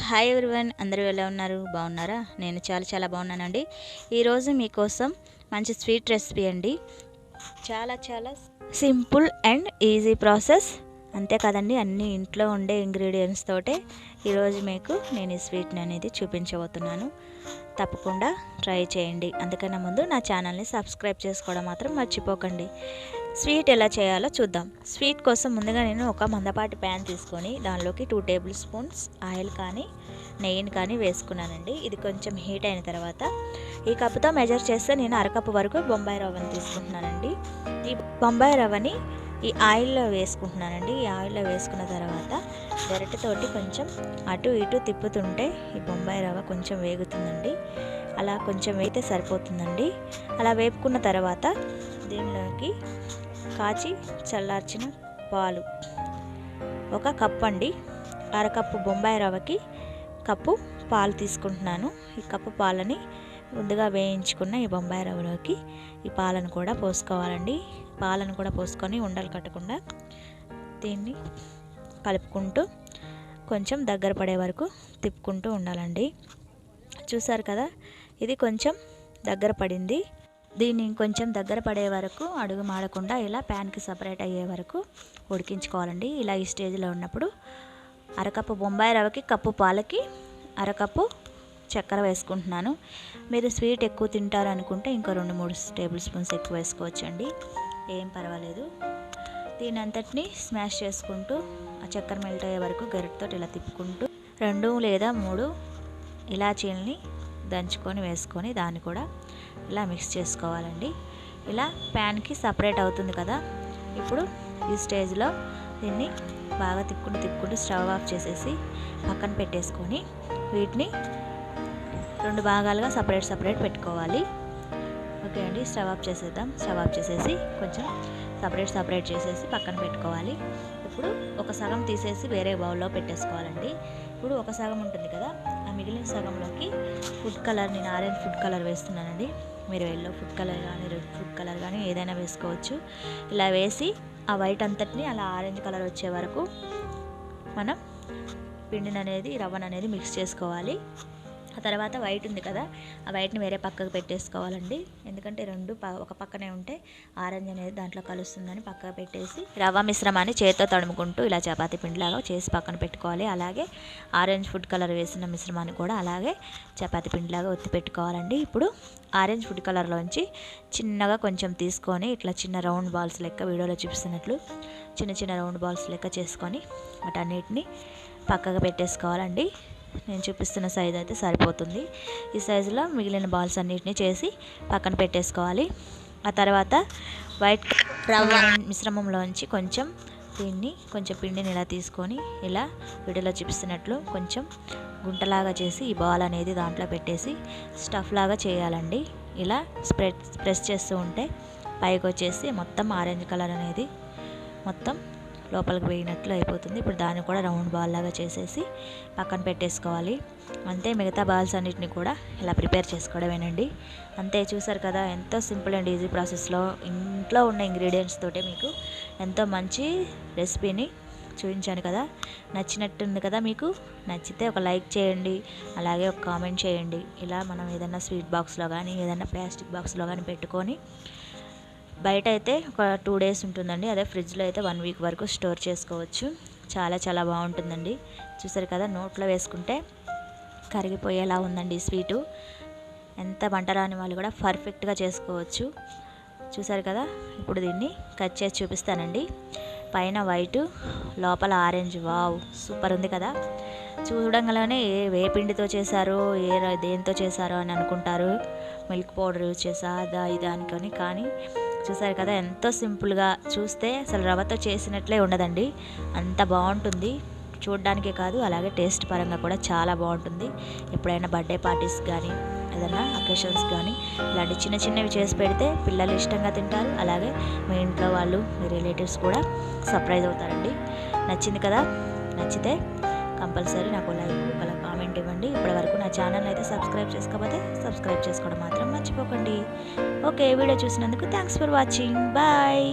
Hi everyone అందరూ ఎలా ఉన్నారు? బాగున్నారా? నేను చాలా చాలా బాగున్నానండి. ఈరోజు మీకోసం మంచి స్వీట్ రెసిపీ అండి. చాలా చాలా సింపుల్ అండ్ ఈజీ ప్రాసెస్. అంతే కదండి అన్ని ఇంట్లో ఉండే ఇంగ్రీడియంట్స్ తోటే ఈరోజు మీకు నేను ఈ స్వీట్ని అనేది చూపించబోతున్నాను. తప్పకుండా ట్రై చేయండి. అందుకన్నా ముందు నా ఛానల్ని సబ్స్క్రైబ్ చేసుకోవడం మాత్రం మర్చిపోకండి. స్వీట్ ఎలా చేయాలో చూద్దాం. స్వీట్ కోసం ముందుగా నేను ఒక మందపాటి ప్యాన్ తీసుకొని దానిలోకి టూ టేబుల్ స్పూన్స్ ఆయిల్ కానీ నెయ్యిని కానీ వేసుకున్నానండి. ఇది కొంచెం హీట్ అయిన తర్వాత ఈ కప్పుతో మెజర్ చేస్తే నేను అరకప్పు వరకు బొంబాయి రవ్వని తీసుకుంటున్నానండి. ఈ బొంబాయి రవ్వని ఈ ఆయిల్లో వేసుకుంటున్నానండి. ఈ ఆయిల్లో వేసుకున్న తర్వాత గరిటెతోటి కొంచెం అటు ఇటు తిప్పుతుంటే ఈ బొంబాయి రవ్వ కొంచెం వేగుతుందండి. అలా కొంచెం వేగితే సరిపోతుందండి. అలా వేపుకున్న తర్వాత దీనిలోకి కాచి చల్లార్చిన పాలు. ఒక కప్ అండి అరకప్పు బొంబాయి రవ్వకి కప్పు పాలు తీసుకుంటున్నాను. ఈ కప్పు పాలని ముందుగా వేయించుకున్న ఈ బొంబాయి రవ్వలోకి ఈ పాలను కూడా పోసుకోవాలండి. పాలను కూడా పోసుకొని ఉండలు కట్టకుండా దీన్ని కలుపుకుంటూ కొంచెం దగ్గర పడే వరకు తిప్పుకుంటూ ఉండాలండి. చూసారు కదా? ఇది కొంచెం దగ్గర పడింది. దీన్ని కొంచెం దగ్గర పడే వరకు అడుగు మాడకుండా ఇలా ప్యాన్కి సపరేట్ అయ్యే వరకు ఉడికించుకోవాలండి. ఇలా ఈ స్టేజ్లో ఉన్నప్పుడు అరకప్పు బొంబాయి రవ్వకి కప్పు పాలకి అరకప్పు చక్కెర వేసుకుంటున్నాను. మీరు స్వీట్ ఎక్కువ తింటారు అనుకుంటే ఇంకా రెండు మూడు టేబుల్ స్పూన్స్ ఎక్కువ వేసుకోవచ్చండి. ఏం పర్వాలేదు. దీని అంతటిని స్మాష్ చేసుకుంటూ ఆ చక్కెర మెల్ట్ అయ్యే వరకు గరిటతో ఇలా తిప్పుకుంటూ రెండు లేదా మూడు ఇలాచీలని దంచుకొని వేసుకొని దాన్ని కూడా ఇలా మిక్స్ చేసుకోవాలండి. ఇలా ప్యాన్కి సపరేట్ అవుతుంది కదా. ఇప్పుడు ఈ స్టేజ్లో దీన్ని బాగా తిప్పుకుంటూ తిప్పుకుంటూ స్టవ్ ఆఫ్ చేసేసి పక్కన పెట్టేసుకొని వీటిని రెండు భాగాలుగా సపరేట్ సపరేట్ పెట్టుకోవాలి. ఓకే అండి స్టవ్ ఆఫ్ చేసేద్దాం. స్టవ్ ఆఫ్ చేసేసి కొంచెం సపరేట్ సపరేట్ చేసేసి పక్కన పెట్టుకోవాలి. ఇప్పుడు ఒక సగం తీసేసి వేరే బౌల్లో పెట్టేసుకోవాలండి. ఇప్పుడు ఒక సగం ఉంటుంది కదా ఆ మిగిలిన సగంలోకి ఫుడ్ కలర్ నేను ఆరెంజ్ ఫుడ్ కలర్ వేస్తున్నానండి. మీరు ఎల్లో ఫుడ్ కలర్ కానీ రెడ్ ఫుడ్ కలర్ కానీ ఏదైనా వేసుకోవచ్చు. ఇలా వేసి ఆ వైట్ అంతటిని అలా ఆరెంజ్ కలర్ వచ్చే వరకు మనం పిండిని అనేది రవ్వను అనేది మిక్స్ చేసుకోవాలి. ఆ తర్వాత వైట్ ఉంది కదా ఆ వైట్ని వేరే పక్కకు పెట్టేసుకోవాలండి. ఎందుకంటే రెండు ఒక పక్కనే ఉంటే ఆరెంజ్ అనేది దాంట్లో కలుస్తుందని పక్కకు పెట్టేసి రవ్వ మిశ్రమాన్ని చేతితో తడుముకుంటూ ఇలా చపాతీ పిండిలాగా చేసి పక్కన పెట్టుకోవాలి. అలాగే ఆరెంజ్ ఫుడ్ కలర్ వేసిన మిశ్రమాన్ని కూడా అలాగే చపాతీ పిండిలాగా ఒత్తి పెట్టుకోవాలండి. ఇప్పుడు ఆరెంజ్ ఫుడ్ కలర్లోంచి చిన్నగా కొంచెం తీసుకొని ఇట్లా చిన్న రౌండ్ బాల్స్ లెక్క వీడియోలో చూపిస్తున్నట్లు చిన్న చిన్న రౌండ్ బాల్స్ లెక్క చేసుకొని వాటన్నిటిని పక్కకు పెట్టేసుకోవాలండి. నేను చూపిస్తున్న సైజ్ అయితే సరిపోతుంది. ఈ సైజులో మిగిలిన బాల్స్ అన్నిటిని చేసి పక్కన పెట్టేసుకోవాలి. ఆ తర్వాత వైట్ రవ్వ. మిశ్రమంలోంచి కొంచెం దీన్ని కొంచెం పిండిని ఇలా తీసుకొని ఇలా వీడియోలో చూపిస్తున్నట్లు కొంచెం గుంటలాగా చేసి ఈ బాల్ అనేది దాంట్లో పెట్టేసి స్టఫ్ లాగా చేయాలండి. ఇలా స్ప్రెడ్ ప్రెస్ చేస్తూ ఉంటే పైకి వచ్చేసి మొత్తం ఆరెంజ్ కలర్ అనేది మొత్తం లోపలికి వేయినట్లు అయిపోతుంది. ఇప్పుడు దాన్ని కూడా రౌండ్ బాల్ లాగా చేసేసి పక్కన పెట్టేసుకోవాలి. అంతే మిగతా బాల్స్ అన్నిటిని కూడా ఇలా ప్రిపేర్ చేసుకోవడమేనండి. అంతే చూసారు కదా ఎంతో సింపుల్ అండ్ ఈజీ ప్రాసెస్లో ఇంట్లో ఉన్న ఇంగ్రీడియంట్స్ తోటే మీకు ఎంతో మంచి రెసిపీని చూపించాను కదా. నచ్చినట్టుంది కదా మీకు. నచ్చితే ఒక లైక్ చేయండి అలాగే ఒక కామెంట్ చేయండి. ఇలా మనం ఏదైనా స్వీట్ బాక్స్లో కానీ ఏదైనా ప్లాస్టిక్ బాక్స్లో కానీ పెట్టుకొని బయట అయితే ఒక టూ డేస్ ఉంటుందండి. అదే ఫ్రిడ్జ్లో అయితే వన్ వీక్ వరకు స్టోర్ చేసుకోవచ్చు. చాలా చాలా బాగుంటుందండి. చూసారు కదా నోట్లో వేసుకుంటే కరిగిపోయేలా ఉందండి స్వీటు. ఎంత వంట రాని వాళ్ళు కూడా పర్ఫెక్ట్గా చేసుకోవచ్చు. చూసారు కదా ఇప్పుడు దీన్ని కట్ చేసి చూపిస్తానండి. పైన వైట్ లోపల ఆరెంజ్. వావ్ సూపర్ ఉంది కదా. చూడంగానే ఏ ఏ పిండితో చేశారో ఏ దేంతో చేశారో అని అనుకుంటారు. మిల్క్ పౌడర్ యూజ్ చేసా అదా ఇదా అనుకొని. కానీ చూసారు కదా ఎంతో సింపుల్గా చూస్తే అసలు రవ్వతో చేసినట్లే ఉండదండి. అంత బాగుంటుంది. చూడడానికే కాదు అలాగే టేస్ట్ పరంగా కూడా చాలా బాగుంటుంది. ఎప్పుడైనా బర్త్డే పార్టీస్ కానీ ఏదైనా అకేషన్స్ కానీ ఇలాంటి చిన్న చిన్నవి చేసి పెడితే పిల్లలు ఇష్టంగా తింటారు. అలాగే మీ ఇంట్లో వాళ్ళు మీ రిలేటివ్స్ కూడా సర్ప్రైజ్ అవుతారండి. నచ్చింది కదా? నచ్చితే కంపల్సరీ నాకు లైక్ కామెంట్ ఇవ్వండి. ఇప్పటి వరకు నా ఛానల్ అయితే సబ్స్క్రైబ్ చేసుకోకపోతే సబ్స్క్రైబ్ చేసుకోవడం మాత్రం మర్చిపోకండి. ఓకే వీడియో చూసినందుకు థ్యాంక్స్ ఫర్ వాచింగ్. బాయ్.